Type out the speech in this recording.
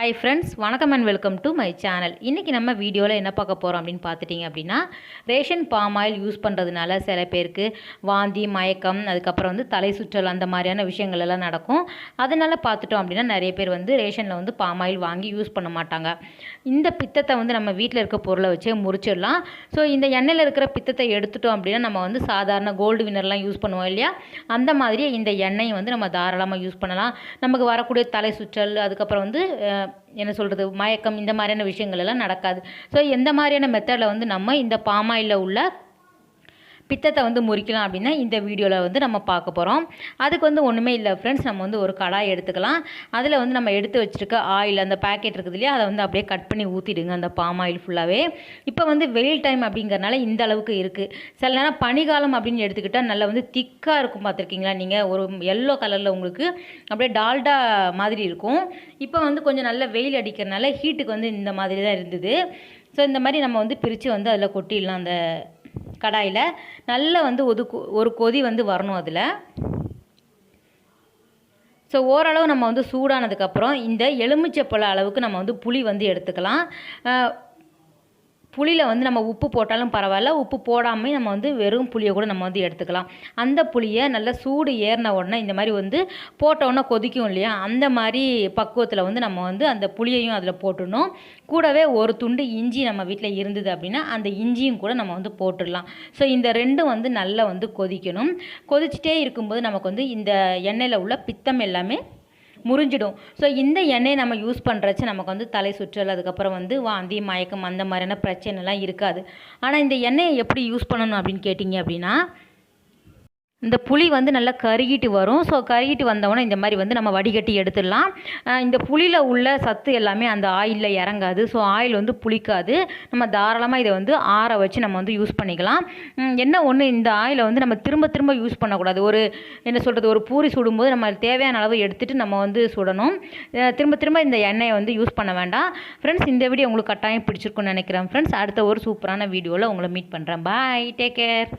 High friends வணக்கம் and welcome to my channel இன்றைக்கி நம்ம வீடியோவில் என்ன பார்க்க போகிறோம் அப்படின்னு பார்த்துட்டிங்க அப்படின்னா ரேஷன் பாம் ஆயில் யூஸ் பண்ணுறதுனால சில பேருக்கு வாந்தி மயக்கம் அதுக்கப்புறம் வந்து தலை சுற்றல் அந்த மாதிரியான விஷயங்கள் எல்லாம் நடக்கும். அதனால் பார்த்துட்டோம் அப்படின்னா நிறைய பேர் வந்து ரேஷனில் வந்து பாம் ஆயில் வாங்கி யூஸ் பண்ண மாட்டாங்க. இந்த பித்தத்தை வந்து நம்ம வீட்டில் இருக்க பொருளை வச்சே முறிச்சிடலாம். ஸோ இந்த எண்ணெயில் இருக்கிற பித்தத்தை எடுத்துட்டோம் அப்படின்னா நம்ம வந்து சாதாரண கோல்டு வினர்லாம் யூஸ் பண்ணுவோம் இல்லையா? அந்த மாதிரி இந்த எண்ணெயை வந்து நம்ம தாராளமாக யூஸ் பண்ணலாம். நமக்கு வரக்கூடிய தலை சுற்றல் அதுக்கப்புறம் வந்து என்ன சொல்கிறது மயக்கம் இந்த மாதிரியான விஷயங்கள் எல்லாம் நடக்காது. ஸோ எந்த மாதிரியான மெத்தடில் வந்து நம்ம இந்த பாமாயிலில் உள்ள பித்தத்தை வந்து முறிக்கலாம் அப்படின்னா இந்த வீடியோவில் வந்து நம்ம பார்க்க போகிறோம் அதுக்கு வந்து ஒன்றுமே இல்லை ஃப்ரெண்ட்ஸ் நம்ம வந்து ஒரு கடாய் எடுத்துக்கலாம். அதில் வந்து நம்ம எடுத்து வச்சுருக்க ஆயில் அந்த பேக்கெட் இருக்குது இல்லையா? அதை வந்து அப்படியே கட் பண்ணி ஊற்றிடுங்க அந்த பாம் ஆயில் ஃபுல்லாகவே இப்போ வந்து வெயில் டைம் அப்படிங்கறனால இந்த அளவுக்கு இருக்குது சில நேரம் பனிகாலம் அப்படின்னு எடுத்துக்கிட்டால் நல்லா வந்து திக்காக இருக்கும் பார்த்துருக்கீங்களா நீங்கள் ஒரு எல்லோ கலரில் உங்களுக்கு அப்படியே டால்டா மாதிரி இருக்கும். இப்போ வந்து கொஞ்சம் நல்ல வெயில் அடிக்கிறனால ஹீட்டுக்கு வந்து இந்த மாதிரி தான் இருந்தது. ஸோ இந்த மாதிரி நம்ம வந்து பிரித்து வந்து அதில் கொட்டிடலாம் அந்த கடாயில் நல்லா வந்து ஒரு ஒரு கொதி வந்து வரணும் அதில். ஸோ ஓரளவு நம்ம வந்து சூடானதுக்கப்புறம் இந்த எலுமிச்சைப்பழ அளவுக்கு நம்ம வந்து புளி வந்து எடுத்துக்கலாம். புளியில் வந்து நம்ம உப்பு போட்டாலும் பரவாயில்ல. உப்பு போடாமல் நம்ம வந்து வெறும் புளியை கூட நம்ம வந்து எடுத்துக்கலாம். அந்த புளியை நல்லா சூடு ஏறின உடனே இந்த மாதிரி வந்து போட்டோன்னே கொதிக்கும் இல்லையா? அந்த மாதிரி பக்குவத்தில் வந்து நம்ம வந்து அந்த புளியையும் அதில் போட்டுடணும். கூடவே ஒரு துண்டு இஞ்சி நம்ம வீட்டில் இருந்தது அப்படின்னா அந்த இஞ்சியும் கூட நம்ம வந்து போட்டுடலாம். ஸோ இந்த ரெண்டும் வந்து நல்லா வந்து கொதிக்கணும். கொதிச்சிட்டே இருக்கும்போது நமக்கு வந்து இந்த எண்ணெயில் உள்ள பித்தம் எல்லாமே முறிஞ்சிடும். ஸோ இந்த எண்ணெயை நம்ம யூஸ் பண்ணுறச்சு நமக்கு வந்து தலை சுற்றல் அதுக்கப்புறம் வந்து வாந்தி மயக்கம் அந்த மாதிரியான பிரச்சனைலாம் இருக்காது. ஆனால் இந்த எண்ணெயை எப்படி யூஸ் பண்ணணும் அப்படின்னு கேட்டிங்க அப்படின்னா இந்த புளி வந்து நல்லா கருகிட்டு வரும். ஸோ கருகிட்டு வந்தவொடனே இந்த மாதிரி வந்து நம்ம வடிகட்டி எடுத்துடலாம். இந்த புளியில் உள்ள சத்து எல்லாமே அந்த ஆயிலில் இறங்காது. ஸோ ஆயில் வந்து புளிக்காது. நம்ம தாராளமாக இதை வந்து ஆற வச்சு நம்ம வந்து யூஸ் பண்ணிக்கலாம். என்ன ஒன்று இந்த ஆயிலை வந்து நம்ம திரும்ப திரும்ப யூஸ் பண்ணக்கூடாது. ஒரு என்ன சொல்கிறது ஒரு பூரி சுடும்போது நம்ம தேவையான அளவு எடுத்துகிட்டு நம்ம வந்து சுடணும். திரும்ப திரும்ப இந்த எண்ணெயை வந்து யூஸ் பண்ண வேண்டாம். ஃப்ரெண்ட்ஸ் இந்த வீடியோ உங்களுக்கு கட்டாயம் பிடிச்சிருக்குன்னு நினைக்கிறேன். ஃப்ரெண்ட்ஸ் அடுத்த ஒரு சூப்பரான வீடியோவில் உங்களை மீட் பண்ணுறேன் பாய் டேக் கேர்